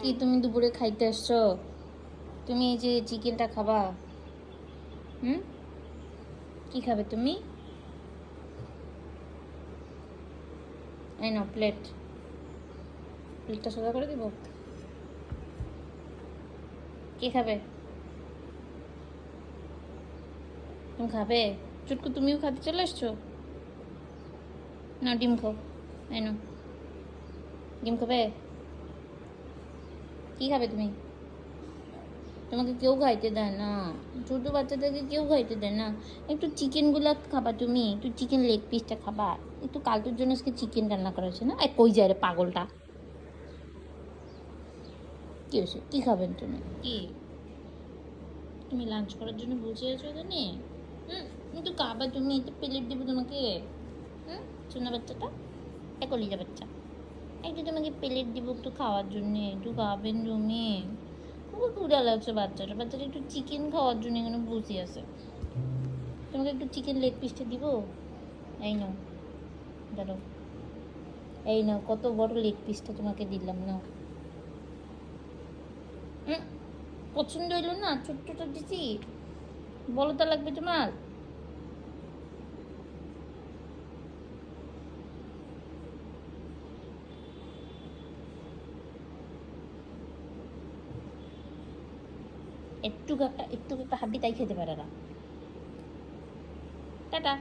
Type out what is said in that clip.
কি তুমি দুপুরে খাইতে আসছো? তুমি এই যে চিকেনটা খাবা। হুম? কি খাবে তুমি? এই প্লেট প্লেটটা সোজা করে দিব। কে খাবে? তুমি খাবে? চুটকু, তুমিও খাতে চলে এসছো না ডিম খাও। এই নাও। ডিম খাবে? কি খাবে তুমি? তোমাকে কেউ খাইতে দেয় না। ছোটো বাচ্চাদেরকে কেউ খাইতে দেয় না। একটু চিকেনগুলো খাবা তুমি, একটু চিকেন লেগ পিসটা খাবা। একটু কালতুর জন্য আজকে চিকেন রান্না করা হয়েছে না? এই কই যায় রে পাগলটা? কি হয়েছে? কী খাবেন তুমি? কি? তুমি লাঞ্চ করার জন্য বসে আছো এখানে? হুম? একটু খাবা তুমি একটু প্লেট দেবো তোমাকে। হুম? শোনা বাচ্চাটা? এক কলিজা বাচ্চা। একটু তোমাকে প্লেট দিব একটু খাওয়ার জন্যে একটু খাবেন তুমি খুব ক্ষুদা লাগছে বাচ্চাটা। বাচ্চাটা একটু চিকেন খাওয়ার জন্য এখানে বসে আছে। তোমাকে একটু চিকেন লেগ পিসটা দিব? এই নাও। দাঁড়ো এই নাও কত বড় লেগ পিসটা তোমাকে দিলাম উম, পছন্দ হইল না? ছোট্টটা দিছি। বলো তা লাগবে তোমার? একটু একটা একটু একটা হাবি তাই খেতে পারে না। টাটা।